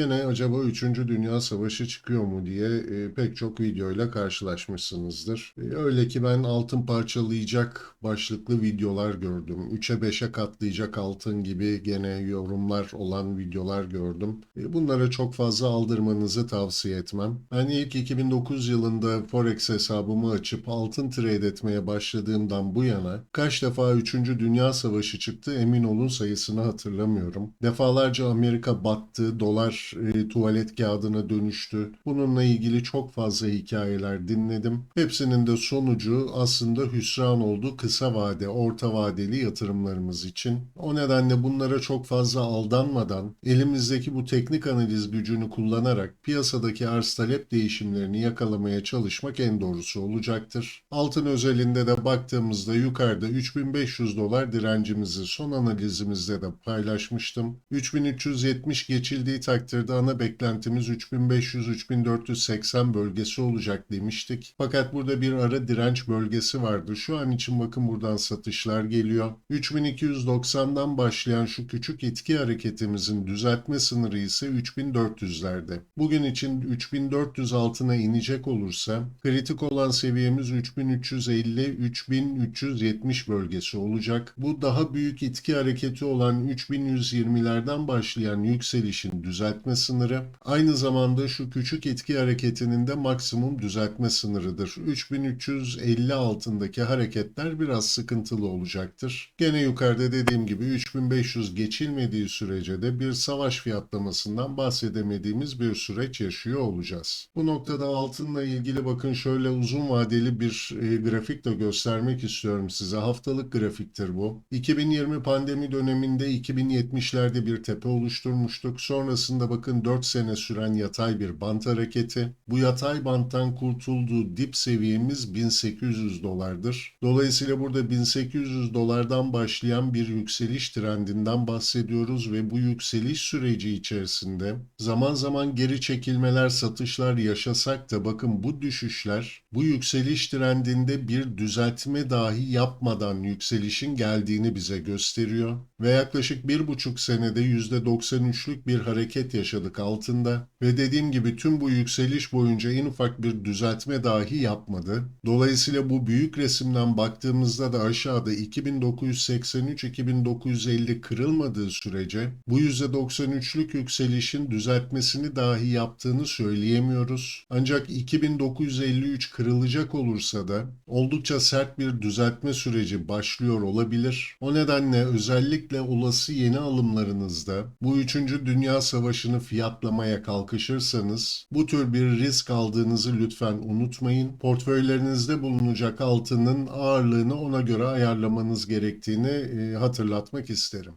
Yine acaba 3. Dünya Savaşı çıkıyor mu diye e, pek çok videoyla karşılaşmışsınızdır. E, öyle ki ben altın parçalayacak başlıklı videolar gördüm. 3'e 5'e katlayacak altın gibi gene yorumlar olan videolar gördüm. E, bunlara çok fazla aldırmanızı tavsiye etmem. Ben ilk 2009 yılında Forex hesabımı açıp altın trade etmeye başladığımdan bu yana kaç defa 3. Dünya Savaşı çıktı emin olun sayısını hatırlamıyorum. Defalarca Amerika battı, dolar e, tuvalet kağıdına dönüştü. Bununla ilgili çok fazla hikayeler dinledim. Hepsinin de sonucu aslında hüsran oldu kısa vade, orta vadeli yatırımlarımız için. O nedenle bunlara çok fazla aldanmadan elimizdeki bu teknik analiz gücünü kullanarak piyasadaki arz talep değişimlerini yakalamaya çalışmak en doğrusu olacaktır. Altın özelinde de baktığımızda yukarıda 3500 dolar direncimizi son analizimizde de paylaşmıştım. 3370 geçildiği takdirde ana beklentimiz 3500-3480 bölgesi olacak demiştik. Fakat burada bir ara direnç bölgesi vardı. Şu an için bakın buradan satışlar geliyor. 3290'dan başlayan şu küçük itki hareketimizin düzeltme sınırı ise 3400'lerde. Bugün için 3400 altına inecek olursa kritik olan seviyemiz 3350-3370 bölgesi olacak. Bu daha büyük itki hareketi olan 3120'lerden başlayan yükselişin düzeltme sınırı aynı zamanda şu küçük itki hareketinin de maksimum düzeltme sınırıdır. 3350 altındaki hareketler biraz sıkıntılı olacaktır. Gene yukarıda dediğim gibi 3500 geçilmediği sürece de bir savaş fiyatlamasından bahsedemediğimiz bir süreç yaşıyor olacağız. Bu noktada altınla ilgili bakın şöyle uzun vadeli bir e, grafik de göstermek istiyorum size. Haftalık grafiktir bu. 2020 pandemi döneminde 2070'lerde bir tepe oluşturmuştuk. Sonrasında bakın 4 sene süren yatay bir bant hareketi. Bu yatay banttan kurtulduğu dip seviyemiz 1800 dolardır. Dolayısıyla burada 1800 dolardan başlayan bir yükseliş trendinden bahsediyoruz ve bu yükseliş süreci içerisinde zaman zaman geri çekilmeler, satışlar yaşasak da bakın bu düşüşler bu yükseliş trendinde bir düzeltme dahi yapmadan yükselişin geldiğini bize gösteriyor. Ve yaklaşık bir buçuk senede %93'lük bir hareket yaşadık altında ve dediğim gibi tüm bu yükseliş boyunca en ufak bir düzeltme dahi yapmadı. Dolayısıyla bu büyük resimden baktığımızda da aşağıda 2983-2950 kırılmadığı sürece bu %93'lük yükselişin düzeltmesini dahi yaptığını söyleyemiyoruz. Ancak 2953 kırılacak olursa da oldukça sert bir düzeltme süreci başlıyor olabilir. O nedenle özellikle olası yeni alımlarınızda bu 3. Dünya Savaşı'nı fiyatlamaya kalkışırsanız bu tür bir risk aldığınızı lütfen unutmayın. Portföylerinizde bulunacak altının ağırlığını ona göre ayarlamanız gerektiğini e, hatırlatmak isterim.